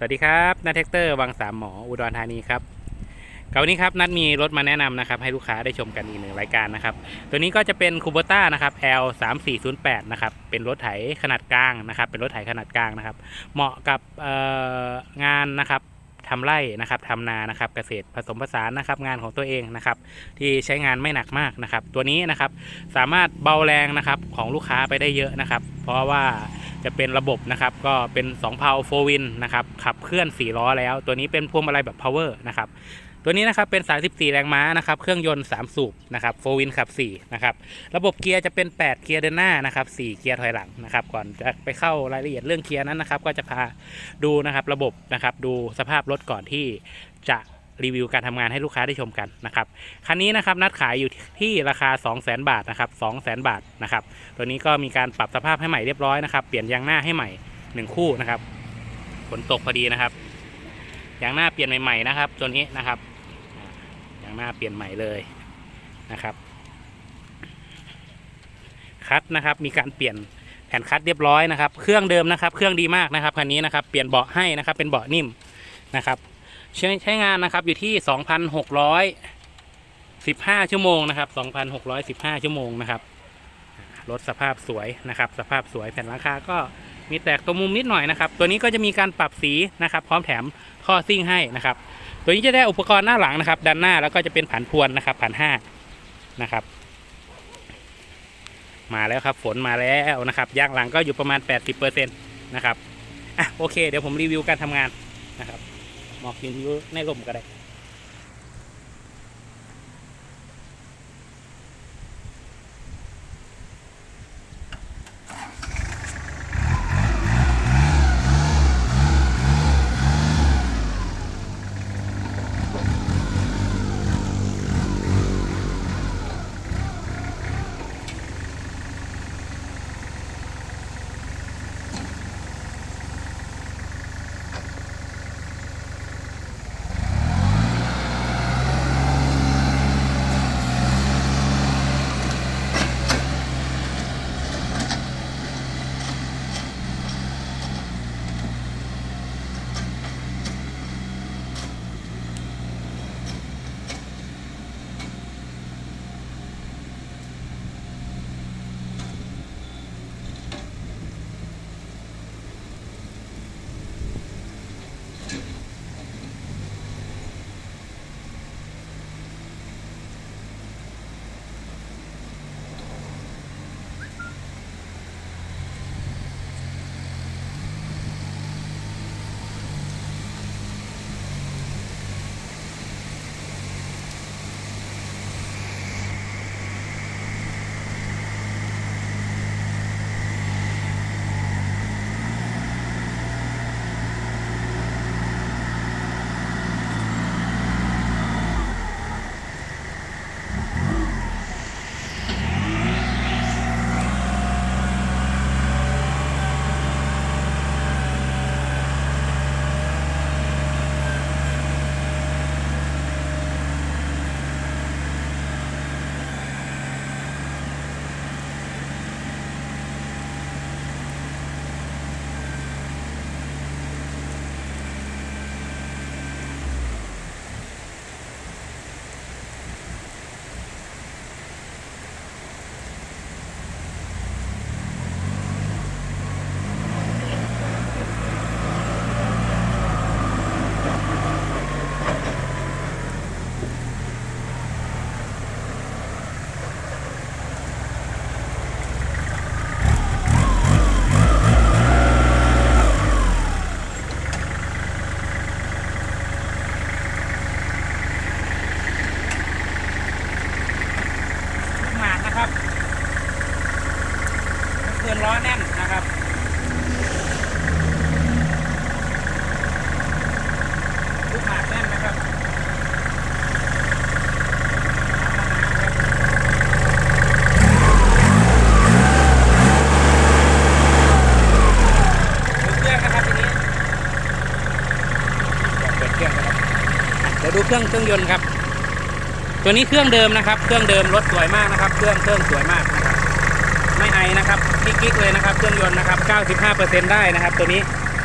สวัสดีครับนัทแท็กเตอร์วังสามหมออุดรธานีครับกับวันนี้ครับนัดมีรถมาแนะนำนะครับให้ลูกค้าได้ชมกันอีกหนึ่งรายการนะครับตัวนี้ก็จะเป็นคูโบต้านะครับ L 3 4 0 8นะครับเป็นรถไถขนาดกลางนะครับเป็นรถไถขนาดกลางนะครับ เหมาะกับงานนะครับทำไร่นะครับทำนานะครับเกษตรผสมผสานนะครับงานของตัวเองนะครับที่ใช้งานไม่หนักมากนะครับตัวนี้นะครับสามารถเบาแรงนะครับของลูกค้าไปได้เยอะนะครับ เพราะว่าจะเป็นระบบนะครับ ก็เป็น2เพาโฟวินนะครับ ขับเคลื่อน 4 ล้อแล้ว ตัวนี้เป็นพวงมาลัยแบบ power นะครับ ตัวนี้นะครับเป็น34แรงม้านะครับ เครื่องยนต์ 3 สูบนะครับโฟวินขับ 4 นะครับ ระบบเกียร์จะเป็น 8 เกียร์เดินหน้านะครับ 4 เกียร์ถอยหลังนะครับ ก่อนจะไปเข้ารายละเอียดเรื่องเกียร์นั้นนะครับ ก็จะพาดูนะครับระบบนะครับ ดูสภาพรถก่อนที่จะ รีวิวการทำงานให้ลูกค้าได้ชมกันนะครับคันนี้นะครับนัดขายอยู่ที่ราคา 2 0 0 0 0 0 บาทนะครับ2 0 0 0 0 0 บาทนะครับตัวนี้ก็มีการปรับสภาพให้ใหม่เรียบร้อยนะครับเปลี่ยนยางหน้าให้ใหม่ 1 คู่นะครับฝนตกพอดีนะครับยางหน้าเปลี่ยนใหม่ๆนะครับตัวนี้นะครับยางหน้าเปลี่ยนใหม่เลยนะครับคัดนะครับมีการเปลี่ยนแผ่นคัดเรียบร้อยนะครับ เครื่องเดิมนะครับ เครื่องดีมากนะครับคันนี้นะครับ เปลี่ยนเบาะให้นะครับ เป็นเบาะนิ่มนะครับ ใช้ใช้งานนะครับอยู่ที่ 2,615 ชั่วโมงนะครับ 2,615 ชั่วโมงนะครับรถสภาพสวยนะครับ สภาพสวยแผ่นหลังคาก็มีแตกตัวมุมนิดหน่อยนะครับ ตัวนี้ก็จะมีการปรับสีนะครับ พร้อมแถมท่อซิ่งให้นะครับ ตัวนี้จะได้อุปกรณ์หน้าหลังนะครับ ด้านหน้าแล้วก็จะเป็นผันพวนนะครับผันห้านะครับ มาแล้วครับฝนมาแล้วนะครับยางหลังก็อยู่ประมาณ 80%นะครับอะโอเค เดี๋ยวผมรีวิวการทำงานนะครับ หมอกยืนอยู่ในลมก็ได้ ดูเครื่องเครื่องยนต์ครับ ตัวนี้เครื่องเดิมนะครับ เครื่องเดิมรถสวยมากนะครับ เครื่องเครื่องสวยมากนะครับ ไม่ไอนะครับกิ๊กๆเลยนะครับ เครื่องยนต์นะครับ 95%ได้นะครับ ตัวนี้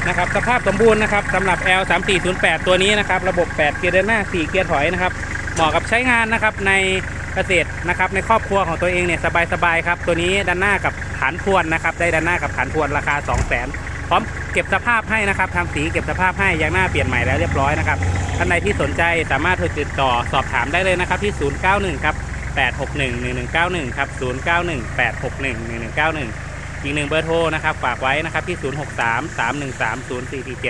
นะครับ สภาพสมบูรณ์นะครับสำหรับ L 3 4 0 8ตัวนี้นะครับ ระบบ 8 เกียร์เดินหน้า 4 เกียร์ถอยนะครับ เหมาะกับใช้งานนะครับในเกษตรนะครับ ในครอบครัวของตัวเองเนี่ยสบายๆครับ ตัวนี้ด้านหน้ากับฐานทวนนะครับ ได้ด้านหน้ากับฐานทวนราคา 2 0 0 0 0 พร้อมเก็บสภาพให้นะครับทำสีเก็บสภาพให้ยางหน้าเปลี่ยนใหม่แล้วเรียบร้อยนะครับท่านใดที่สนใจสามารถโทรติดต่อสอบถามได้เลยนะครับที่ 091 ครับ 861 1191 ครับ 091 861 1191 อีกหนึ่งเบอร์โทรนะครับฝากไว้นะครับที่ 063 313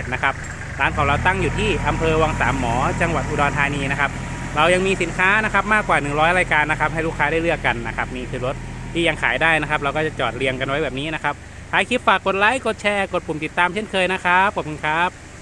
0447 นะครับร้านของเราตั้งอยู่ที่อำเภอวังสามหมอ จังหวัดอุดรธานีนะครับเรายังมีสินค้านะครับมากกว่า 100 รายการนะครับให้ลูกค้าได้เลือกกันนะครับนี่คือรถที่ยังขายได้นะครับ เราก็จะจอดเรียงกันไว้แบบนี้นะครับ ท้ายคลิปฝากกดไลค์ กดแชร์ กดปุ่มติดตามเช่นเคยนะครับ ขอบคุณครับ